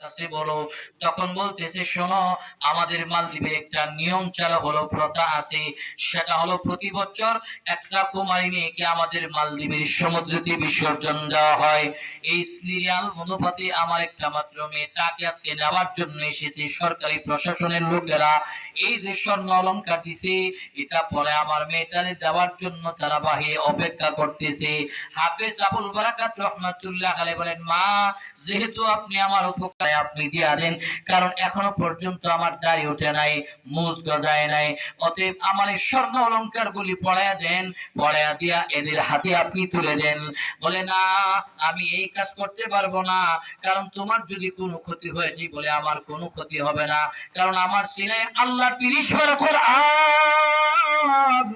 কাছে বলো, তখন বলতেছে, শোনো, আমাদের মালদ্বীপে একটা নিয়ম চালু হলো প্রথা আছে। সেটা হলো প্রতি বছর একটা কুমারী মেয়েকে আমাদের মালদ্বীপের সমুদ্রতে বিসর্জন দেওয়া হয়। এই সিরিয়াল অনুপাতে আমার একটা মাত্র মেয়ে, তাকে আজকে নেওয়ার জন্য এসেছে সরকারি প্রশাসনের লোকেরা। এই যে স্বর্ণ অলংকার দিছে, এটা পরে আমার মেয়েটারে দেওয়ার জন্য তারা বাহিরে অপেক্ষা করতেছে। হাফেজ আবুল বারাকাত রহমাতুল্লাহ আলাইহি বলেন, মা, যেহেতু আপনি আমার উপকারে আপনি দিয়া দেন কারণ এখনও পর্যন্ত আমার দাড়ি ওঠে নাই, মুজ গজায় নাই। অতএব আমার স্বর্ণ অলংকার গুলি পড়ায়া দেন পড়ায়া দিয়া এদের হাতে আপনি তুলে দেন। বলে, না, আমি এই কাজ করতে পারব না, কারণ তোমার যদি কোনো ক্ষতি হয়ে যায় বলে আমার কোনো ক্ষতি হবে না। কারণ আমার ছেলে আল্লাহ তিরিশ বার কোরআন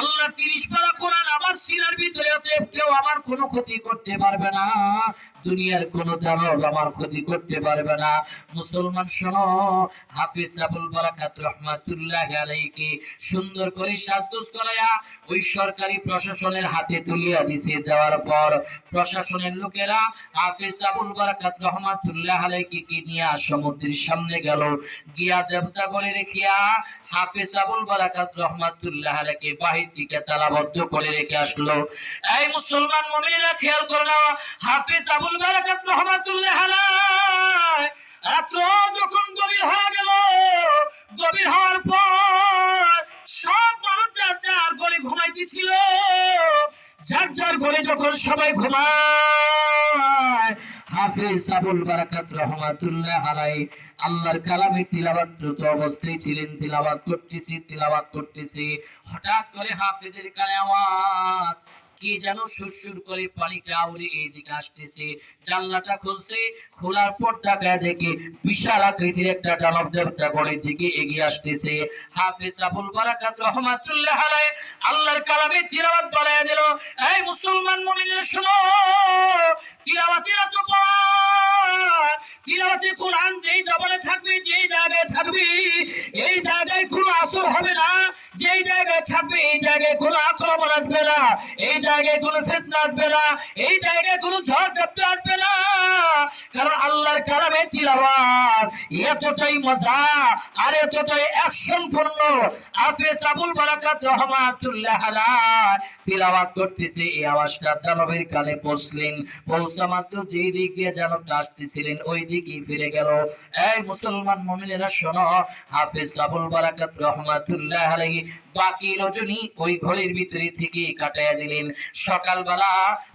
আল্লাহ তিরিশ পারা কোরআন আমার সিনার ভিতরে কেউ আমার কোনো ক্ষতি করতে পারবে না। দুনিয়ার কোন দানব আমার ক্ষতি করতে পারবে না। মুসলমান হাফিজ আবুল বারাকাত রহমাতুল্লাহ আলাইহি সুন্দর করে সাজগোজ করায়া ওই সরকারি প্রশাসনের হাতে তুলিয়া দিছে। দেওয়ার পর প্রশাসনের লোকেরা হাফিজ আবুল বারাকাত রহমাতুল্লাহ আলাইহি কি নিয়ে সমুদ্রের সামনে গেল। গিয়া দেবতা করে রেখিয়া হাফিজ আবুল বারাকাত রহমাতুল্লাহ আলাইহি বাহির থেকে তালাবদ্ধ করে রেখে আসলো। এই মুসলমান মমিরা খেয়াল করে নাও আবুল বারাকাত রহমাতুল্লাহ রাত্র যখন গভীর হয়ে গেল, গভীর হওয়ার পর সব মানুষ যার যার ঘরে ঘুমাইতেছিল, যার যার ঘরে যখন সবাই ঘুমায় হাফিজ আবুল বারাকাত রহমাতুল্লাহ আলাই আল্লাহর কালামে দ্রুত অবস্থায় ছিলেন তিলাবাত করতেছি তিলাবাত করতেছি। হঠাৎ করে হাফেজের কানে আওয়াজ কি যেন সুরসুর করে পানিটা উড়ে এইদিকে আসতেছে। জানলাটা খুলছে, খোলার পর তাকায় দেখে বিশাল আকৃতির একটা দানব দেবতা ঘরের দিকে এগিয়ে আসতেছে। হাফিজ আবুল বারাকাত রহমাতুল্লাহ আলাই আল্লাহর কালামে তিলাওয়াত বাড়ায় দিল, এই মুসলমান মুমিনরা শোনো, তিলাওয়াতের এত পর তিলাওয়াতে কোরআন যেই জবানে থাকবে, যেই জায়গায় থাকবে এই জায়গায় কোনো আসর হবে না, যেই জায়গায় থাকবে, এই জায়গায় কোনো আক্রমণ আসবে না, এই জায়গায় কোনো ফেতনা আসবে না, এই জায়গায় কোনো ঝড় ঝাপটা আসবে না। কারণ আল্লাহর কারণে তিলাওয়াত এতটাই মজা আর বারাকাত রহমাতুল্লাহ করতেছে। এই আওয়াজটা দানবের কানে পৌঁছলেন। পৌঁছা মাত্র যেই দিক দিয়ে ওই ফিরে গেল। এই মুসলমান মুমিনেরা শোনো, হাফেজ বারাকাত রহমাতুল্লাহ বাকি রজনী ওই ঘরের ভিতরে থেকে কাটাইয়া দিলেন। সকালবেলা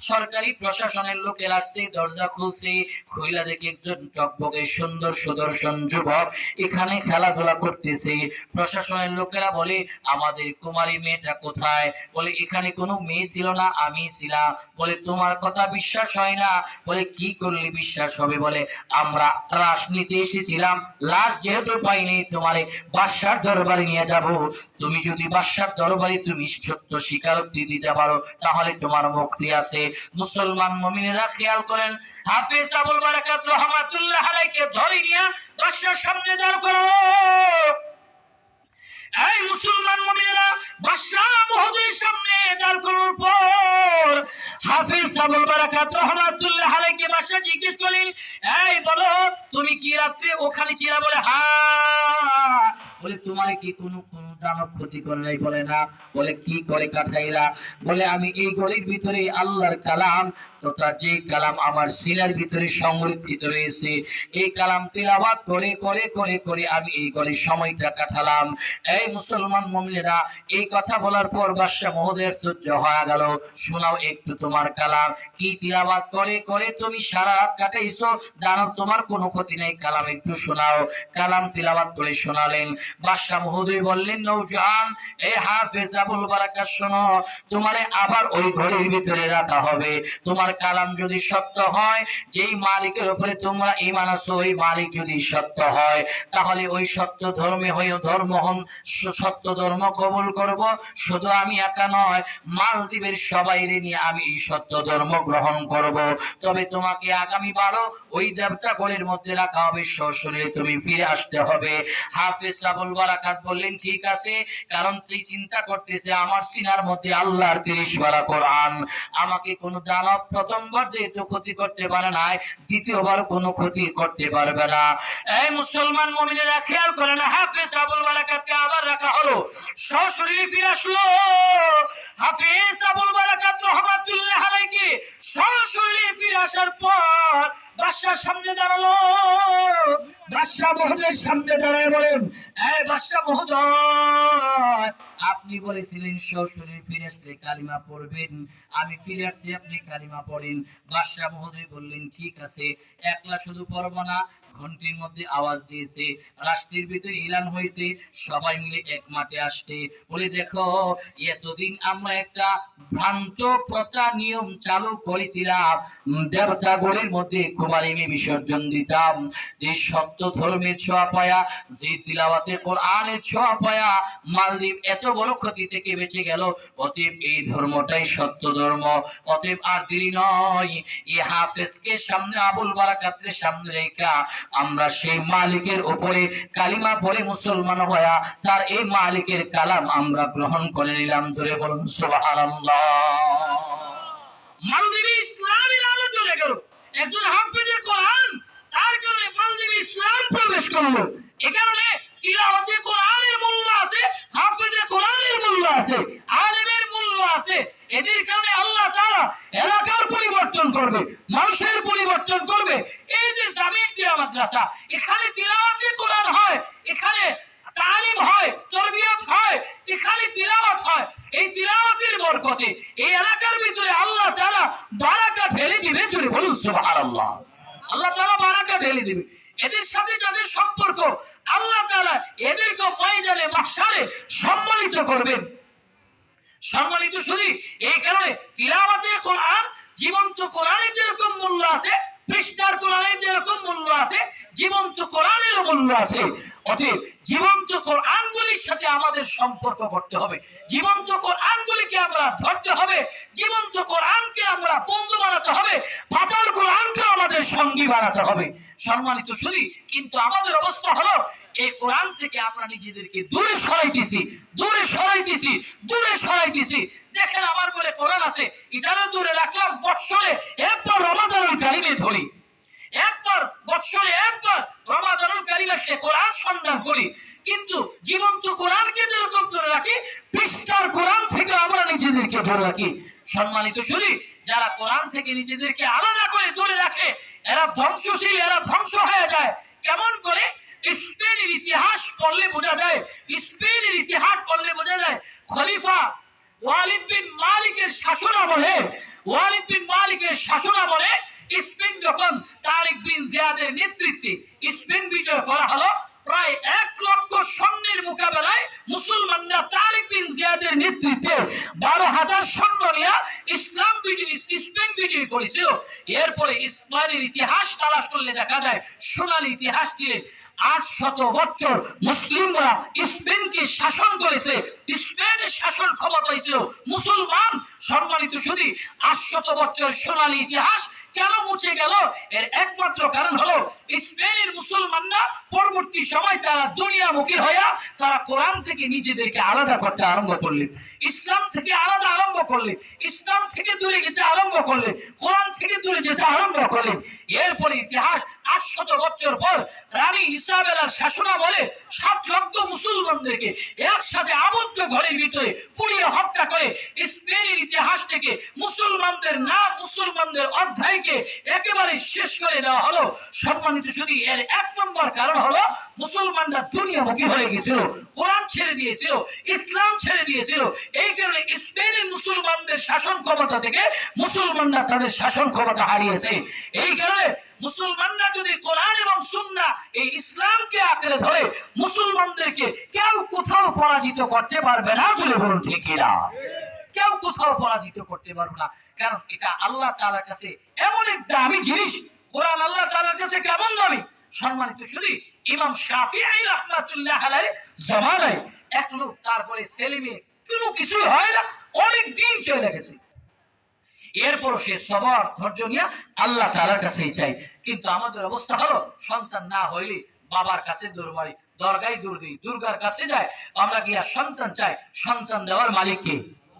সরকারি প্রশাসনের লোকের আসছে, দরজা খুলছে, খুইলা দেখে একজন টকবকে সুন্দর সুদর্শন যুবক এখানে খেলাধুলা করতেছে। প্রশাসনের লোকেরা বলে, আমাদের কুমারী মেয়েটা কোথায়? বলে, এখানে কোনো মেয়ে ছিল না, আমি ছিলাম। বলে, তোমার কথা বিশ্বাস হয় না? বলে, কি করলে বিশ্বাস হবে? বলে, আমরা লাশ নিতে এসেছিলাম, লাশ যেহেতু পাইনি, তোমারে বাদশার দরবারে নিয়ে যাব। তুমি যদি বাদশার দরবারে তুমি সত্য স্বীকারোক্তি দিতে পারো, তাহলে তোমার মুক্তি আছে। মুসলমান মুমিনেরা খেয়াল করেন, হাফেজ আবুল বারাকাত রহমাতুল্লাহ আলাইকে ধরে নিয়ে সামনে দাঁড় করো। এই মুসলমান মহোদয়ের সামনে দাঁড় করার পর হাফিজ আবুল বারাকাত রহমাতুল্লাহ জিজ্ঞেস করলেন, এই বলো, তুমি কি রাত্রে ওখানে ছিলা? বলে হ্যাঁ বলে, তোমার কি কোনো কোন দানব ক্ষতি করে নাই? বলে, না। বলে, কি করে কাটাইলা? বলে, আমি এই ঘরের ভিতরে আল্লাহর কালাম তথা যে কালাম আমার শিলার ভিতরে সংরক্ষিত রয়েছে, এই কালাম তেলাওয়াত করে করে করে করে আমি এই ঘরে সময়টা কাটালাম। এই মুসলমান মুমিনেরা, এই কথা বলার পর বাদশাহ মহোদয়ের সহ্য হয়ে গেল। শোনাও একটু তোমার কালাম। কি তিলাওয়াত করে করে তুমি সারা রাত কাটাইছো? দানব তোমার কোনো ক্ষতি নেই। কালাম, একটু শোনাও। কালাম তিলাওয়াত করে শোনালেন। বাদশাহ মহোদয় বললেন, নৌজান এই হাফেজ আবুল বারাকাত শোনো, তোমারে আবার ওই ঘরের ভিতরে রাখা হবে। তোমার কালাম যদি সত্য হয়, যেই মালিকের উপরে তোমরা ইমান আছো ওই মালিক যদি সত্য হয়, তাহলে ওই সত্য ধর্মে হয়ে ধর্ম হন সত্য ধর্ম কবুল করব। শুধু আমি একা নয়, মালদ্বীপের সবাই নিয়ে আমি এই সত্য ধর্ম গ্রহণ করব। তবে তোমাকে আগামী বারো ওই দেবতা ঘরের মধ্যে রাখা হবে, সশরীরে তুমি ফিরে আসতে হবে। হাফিজ আবুল বারাকাত বললেন, ঠিক আছে আছে, কারণ তুই চিন্তা করতেছে, আমার সিনার মধ্যে আল্লাহর তিরিশ বারা কোরআন। আমাকে কোনো দানব প্রথমবার যেহেতু ক্ষতি করতে পারে নাই, দ্বিতীয়বার কোনো ক্ষতি করতে পারবে না। এই মুসলমান মমিনেরা খেয়াল করে না, হাফেজ আবুল বারাকাতকে আবার রাখা হলো। সশরীরে ফিরে আসলো। হাফেজ আবুল বারাকাত রহমাতুল্লাহ আলাইকে সশরীরে ফিরে আসার পর বাদশার সামনে দাঁড়াল। বাদশাহ সামনে বলেন বাদশাহ মহোদয়, আপনি বলেছিলেন শ্বশুরের ফিরে আসলে কালিমা পড়বেন। আমি ফিরে আসছি, আপনি কালিমা পড়েন। বাদশাহ মহোদয় বললেন, ঠিক আছে, একলা শুধু পড়ব না ঘন্টির মধ্যে আওয়াজ দিয়েছে, রাষ্ট্রের ভিতরে এলান হয়েছে, সবাই মিলে এক মাঠে আসছে। বলে দেখো, এতদিন আমরা একটা ভ্রান্ত প্রথা নিয়ম চালু করেছিলাম। দেবতা গড়ের মধ্যে কুমারিনী বিসর্জন দিতাম। যে সত্য ধর্মের ছোঁয়া পায়া, যে তিলাওয়াতে কোরআনের ছোঁয়া পায়া, মালদ্বীপ এত বড় ক্ষতি থেকে বেঁচে গেল, অতএব এই ধর্মটাই সত্য ধর্ম। অতএব আর দেরি নয় এই হাফেজকে সামনে, আবুল বারাকাতের সামনে রেখা। আমরা সেই মালিকের উপরে কালিমা পড়ে মুসলমান হয়া তার এই মালিকের কালাম আমরা গ্রহণ করে নিলাম। ধরে বলুন, সুবহানাল্লাহ। কোরআন, তার কারণে ইসলাম প্রবেশ করল। কারণে কোরআনের মূল্য আছে, হাফেজে কোরআনের মূল্য আছে। আলেমের আছে, এদের কারণে আল্লাহ তাআলা এলাকার পরিবর্তন করবে, মানুষের পরিবর্তন করবে। এই যে জামিন মাদ্রাসা, এখানে তিলাওয়াতে কোরআন হয়, এখানে তালিম হয়, তরবিয়ত হয়, এখানে তিলাওয়াত হয়। এই তিলাওয়াতের বরকতে এই এলাকার ভিতরে আল্লাহ তাআলা বারাকা ঢেলে দিবে জুড়ে বলুন, সুবহানাল্লাহ। আল্লাহ তাআলা বারাকা ঢেলে দিবে। এদের সাথে যাদের সম্পর্ক, আল্লাহ তাআলা এদেরকে ময়দানে মাহশারে সম্মানিত করবেন। সম্মানিত শুধু এই কারণে তিলাবাতে কোরআন, জীবন্ত কোরআনের যেরকম মূল্য আছে, পৃষ্ঠার কোরআনের যেরকম মূল্য আছে, জীবন্ত কোরআনেরও মূল্য আছে। অতএব জীবন্ত কোরআনগুলির সাথে আমাদের সম্পর্ক করতে হবে। জীবন্ত কোরআনগুলিকে আমরা ধরতে হবে। জীবন্ত কোরআনকে আমরা বন্ধু বানাতে হবে। পাতাল কোরআনকে আমাদের সঙ্গী বানাতে হবে। সম্মানিত শুধু কিন্তু আমাদের অবস্থা হলো, এই কোরআন থেকে আমরা নিজেদেরকে দূরে সরাইতেছি দূরে সরাইতেছি দূরে সরাইতেছি দেখেন, আমার করে কোরআন আছে, এটারও দূরে রাখলাম, বৎসরে একবার রমাদানুল কারিমে ধরি। একবার, বৎসরে একবার রমাদানুল কারিমাকে কোরআন সন্ধান করি। কিন্তু জীবন্ত কোরআনকে যেরকম ধরে রাখি, পৃষ্ঠার কোরআন থেকে আমরা নিজেদেরকে ধরে রাখি। সম্মানিত শুনি যারা কোরআন থেকে নিজেদেরকে আলাদা করে ধরে রাখে, এরা ধ্বংসশীল, এরা ধ্বংস হয়ে যায়। কেমন করে? স্পেনের ইতিহাস পড়লে বোঝা যায়, স্পেনের ইতিহাস পড়লে বোঝা যায়, খলিফা ওয়ালিদ বিন মালিকের শাসন আমলে ওয়ালিদ বিন মালিকের শাসন আমলে স্পেন যখন তারিক বিন জিয়াদের নেতৃত্বে স্পেন বিজয় করা হলো, প্রায় এক লক্ষ সৈন্যের মোকাবেলায় মুসলমানরা তারিক বিন জিয়াদের নেতৃত্বে বারো হাজার সৈন্য নিয়ে ইসলাম স্পেন বিজয় করেছিল। এরপরে ইসমাইলের ইতিহাস তালাশ করলে দেখা যায়, সোনালী ইতিহাস ছিলেন আট শত বছর মুসলিমরা স্পেনকে শাসন করেছে। স্পেনের শাসন ক্ষমতায় ছিল মুসলমান, সম্মানিত শুধু আট শত বছর সোনালী ইতিহাস কেন মুছে গেল? এর একমাত্র কারণ হলো স্পেনের মুসলমানরা পরবর্তী সময় তারা দুনিয়ামুখী হয়ে তারা কোরআন থেকে নিজেদেরকে আলাদা করতে আরম্ভ করলেন ইসলাম থেকে আলাদা আরম্ভ করলেন ইসলাম থেকে দূরে যেতে আরম্ভ করলেন কোরআন থেকে দূরে যেতে আরম্ভ করলেন এরপরে ইতিহাস বছর পর রানী ইসাবেলার শাসনা বলে সাত লক্ষ মুসলমানদেরকে একসাথে আবদ্ধ ঘরের ভিতরে পুড়িয়ে হত্যা করে স্পেনের ইতিহাস থেকে মুসলমানদের নাম মুসলমানদের অধ্যায়কে একেবারে শেষ করে দেওয়া হলো। সম্মানিত শুধু এর এক নম্বর কারণ হলো মুসলমানরা দুনিয়ামুখী হয়ে গেছিল কোরআন ছেড়ে দিয়েছিল, ইসলাম ছেড়ে দিয়েছিল। এই কারণে স্পেনের মুসলমানদের শাসন ক্ষমতা থেকে মুসলমানরা তাদের শাসন ক্ষমতা হারিয়েছে। এই কারণে মুসলমানরা যদি কোরআন এবং সুন্না এই ইসলামকে আঁকড়ে ধরে, মুসলমানদেরকে কেউ কোথাও পরাজিত করতে পারবে না বলে বলুন, ঠিক কিনা? কেউ কোথাও পরাজিত করতে পারবে না। কারণ এটা আল্লাহ তাআলার কাছে এমন এক দামি জিনিস। কোরআন আল্লাহ তাআলার কাছে কেমন দামি? সম্মানিত শুধু ইমাম শাফিঈ রাহমাতুল্লাহ আলাইহি জামানায় এক লোক তারপরে ছেলে মেয়ে, কোনো কিছুই হয় না, অনেক দিন চলে গেছে। এরপর সে সবার ধৈর্য নিয়ে আল্লাহ তাআলার কাছেই চাই কিন্তু আমাদের অবস্থা হলো, সন্তান না হইলে বাবার কাছে দৌড় মারি, দরগায় দুর্গার কাছে যায়। আমরা আর সন্তান চাই? সন্তান দেওয়ার মালিক